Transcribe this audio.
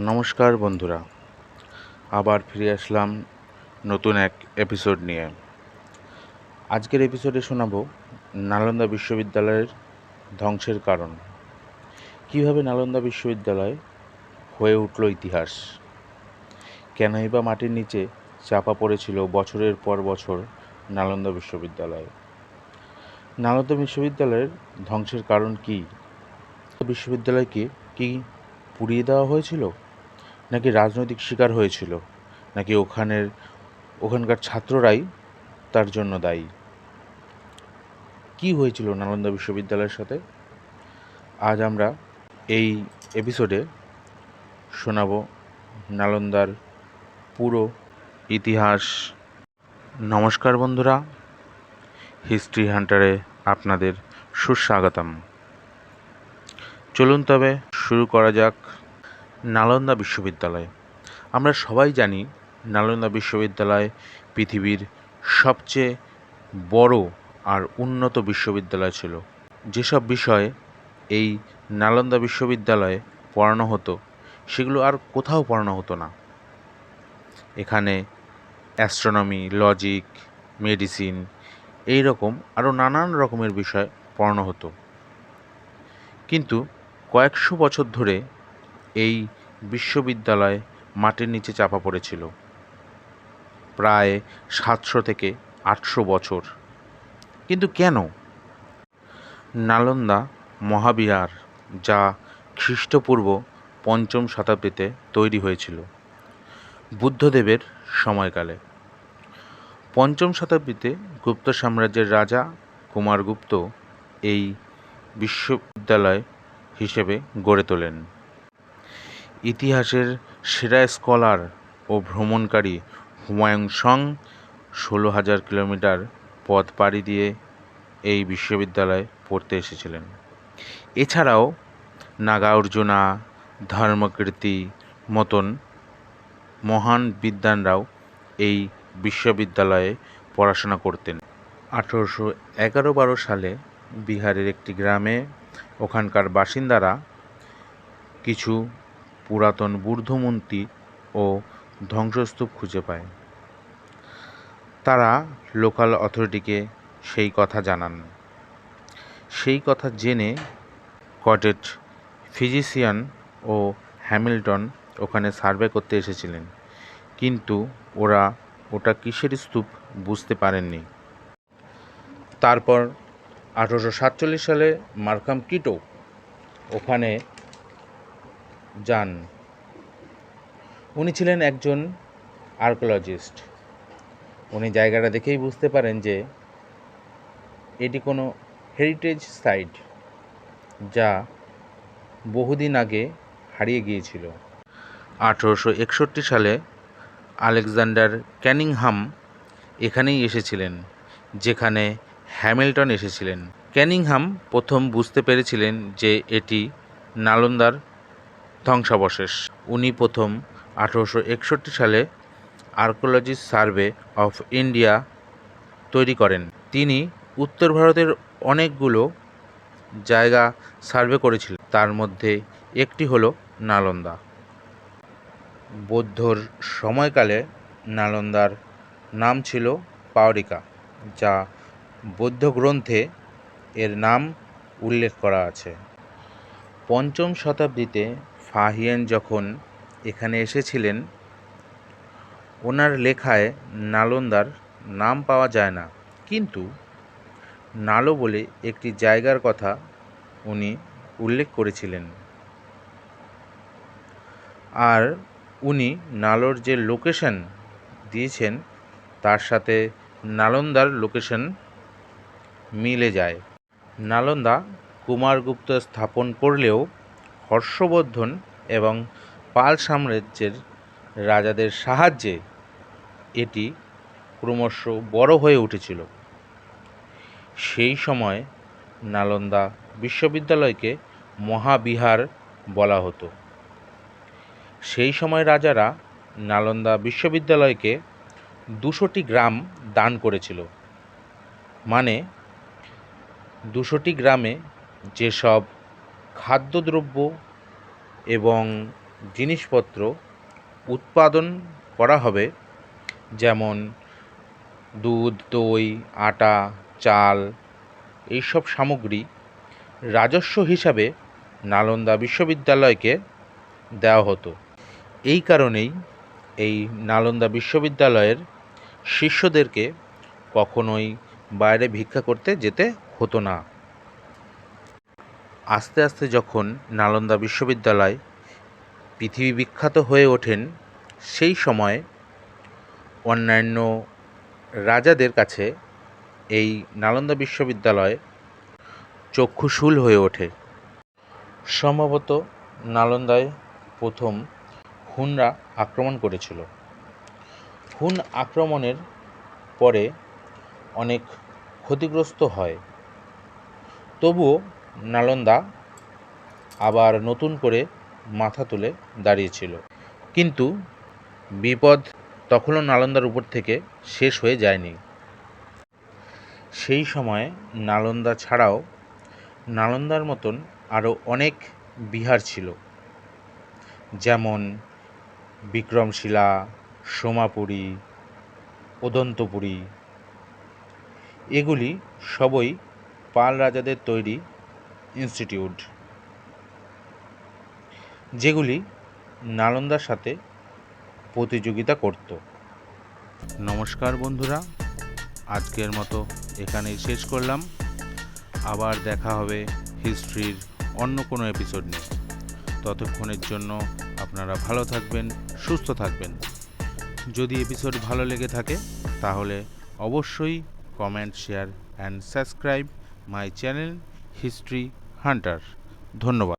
নমস্কার বন্ধুরা, আবার ফিরে আসলাম নতুন এক এপিসোড নিয়ে। আজকের এপিসোডে শোনাবো নালন্দা বিশ্ববিদ্যালয়ের ধ্বংসের কারণ। কীভাবে নালন্দা বিশ্ববিদ্যালয় হয়ে উঠল ইতিহাস? কেনই বা মাটির নিচে চাপা পড়েছিল বছরের পর বছর নালন্দা বিশ্ববিদ্যালয়? নালন্দা বিশ্ববিদ্যালয়ের ধ্বংসের কারণ কি? বিশ্ববিদ্যালয়কে কি পুড়িয়ে দেওয়া হয়েছিল? নাকি রাজনৈতিক শিকার হয়েছিল? নাকি ওখানের, ওখানকার ছাত্ররাই তার জন্য দায়ী? কি হয়েছিল নালন্দা বিশ্ববিদ্যালয়ের সাথে? আজ আমরা এই এপিসোডে শোনাব নালন্দার পুরো ইতিহাস। নমস্কার বন্ধুরা, হিস্ট্রি হান্টারে আপনাদের সুস্বাগতম। চলুন তবে শুরু করা যাক নালন্দা বিশ্ববিদ্যালয়। আমরা সবাই জানি নালন্দা বিশ্ববিদ্যালয় পৃথিবীর সবচেয়ে বড় আর উন্নত বিশ্ববিদ্যালয় ছিল। যেসব বিষয়ে এই নালন্দা বিশ্ববিদ্যালয়ে পড়ানো হতো, সেগুলো আর কোথাও পড়ানো হতো না। এখানে অ্যাস্ট্রোনমি, লজিক, মেডিসিন এই রকম আরও নানান রকমের বিষয় পড়ানো হতো। কিন্তু কয়েকশো বছর ধরে এই বিশ্ববিদ্যালয় মাটির নিচে চাপা পড়েছিল। প্রায় সাতশো থেকে আটশো বছর। কিন্তু কেন? নালন্দা মহাবিহার, যা খ্রিস্টপূর্ব পঞ্চম শতাব্দীতে তৈরি হয়েছিল, বুদ্ধদেবের সময়কালে। পঞ্চম শতাব্দীতে গুপ্ত সাম্রাজ্যের রাজা কুমারগুপ্ত এই বিশ্ববিদ্যালয় হিসেবে গড়ে তোলেন। ইতিহাসের সেরা স্কলার ও ভ্রমণকারী হুমায়ুন সং ষোলো হাজার কিলোমিটার পথ পাড়ি দিয়ে এই বিশ্ববিদ্যালয়ে পড়তে এসেছিলেন। এছাড়াও নাগার্জুনা, ধর্মকীর্তি মতন মহান বিদ্বানরাও এই বিশ্ববিদ্যালয়ে পড়াশোনা করতেন। আঠেরোশো এগারো বারো সালে বিহারের একটি গ্রামে ওখানকার বাসিন্দারা কিছু পুরাতন বুদ্ধমূর্তি ও ধ্বংসস্তূপ খুঁজে পায়। তারা লোকাল অথরিটিকে সেই কথা জানান। সেই কথা জেনে কটেজ ফিজিশিয়ান ও হ্যামিল্টন ওখানে সার্ভে করতে এসেছিলেন। কিন্তু ওরা ওটা কিসের স্তূপ বুঝতে পারেননি। তারপর আঠেরোশো সাতচল্লিশ সালে মার্কাম কিটো ওখানে যান। উনি ছিলেন একজন আর্কোলজিস্ট। উনি জায়গাটা দেখেই বুঝতে পারেন যে এটি কোনো হেরিটেজ সাইট যা বহুদিন আগে হারিয়ে গিয়েছিল। আঠেরোশো একষট্টি সালে আলেকজান্ডার ক্যানিংহাম এখানেই এসেছিলেন, যেখানে হ্যামিল্টন এসেছিলেন। ক্যানিংহাম প্রথম বুঝতে পেরেছিলেন যে এটি নালন্দার ধ্বংসাবশেষ। উনি প্রথম আঠেরোশো একষট্টি সালে আর্কোলজি সার্ভে অফ ইন্ডিয়া তৈরি করেন। তিনি উত্তর ভারতের অনেকগুলো জায়গা সার্ভে করেছিলেন। তার মধ্যে একটি হলো নালন্দা। বৌদ্ধর সময়কালে নালন্দার নাম ছিল পাওরিকা, যা বৌদ্ধ গ্রন্থে এর নাম উল্লেখ করা আছে। পঞ্চম শতাব্দীতে ফাহিয়েন যখন এখানে এসেছিলেন, ওনার লেখায় নালন্দার নাম পাওয়া যায় না। কিন্তু নালো বলে একটি জায়গার কথা উনি উল্লেখ করেছিলেন। আর উনি নালোর যে লোকেশন দিয়েছেন, তার সাথে নালন্দার লোকেশন মিলে যায়। নালন্দা কুমারগুপ্ত স্থাপন করলেও হর্ষবর্ধন এবং পাল সাম্রাজ্যের রাজাদের সাহায্যে এটি ক্রমশ বড় হয়ে উঠেছিল। সেই সময় নালন্দা বিশ্ববিদ্যালয়কে মহাবিহার বলা হতো। সেই সময় রাজারা নালন্দা বিশ্ববিদ্যালয়কে দুশোটি গ্রাম দান করেছিল। মানে দুশোটি গ্রামে যেসব খাদ্যদ্রব্য এবং জিনিসপত্র উৎপাদন করা হবে, যেমন দুধ, দই, আটা, চাল, এইসব সামগ্রী রাজস্ব হিসাবে নালন্দা বিশ্ববিদ্যালয়কে দেওয়া হতো। এই কারণেই এই নালন্দা বিশ্ববিদ্যালয়ের শিষ্যদেরকে কখনোই বাইরে ভিক্ষা করতে যেতে হতো না। আস্তে আস্তে যখন নালন্দা বিশ্ববিদ্যালয় পৃথিবী বিখ্যাত হয়ে ওঠেন, সেই সময় অন্যান্য রাজাদের কাছে এই নালন্দা বিশ্ববিদ্যালয় চক্ষুশূল হয়ে ওঠে। সম্ভবত নালন্দায় প্রথম হুনরা আক্রমণ করেছিল। হুন আক্রমণের পরে অনেক ক্ষতিগ্রস্ত হয়। তবুও নালন্দা আবার নতুন করে মাথা তুলে দাঁড়িয়েছিল। কিন্তু বিপদ তখনও নালন্দার উপর থেকে শেষ হয়ে যায়নি। সেই সময় নালন্দা ছাড়াও নালন্দার মতন আরও অনেক বিহার ছিল। যেমন বিক্রমশিলা, সোমাপুরী উদন্তপুরী এগুলি সবই পাল রাজাদের তৈরি ইনস্টিটিউট, যেগুলি নালন্দার সাথে প্রতিযোগিতা করত। নমস্কার বন্ধুরা, আজকের মতো এখানেই শেষ করলাম। আবার দেখা হবে হিস্ট্রির অন্য কোনো এপিসোড নিয়ে। ততক্ষণের জন্য আপনারা ভালো থাকবেন, সুস্থ থাকবেন। যদি এপিসোড ভালো লেগে থাকে, তাহলে অবশ্যই comment, share and subscribe my channel history hunter ধন্যবাদ।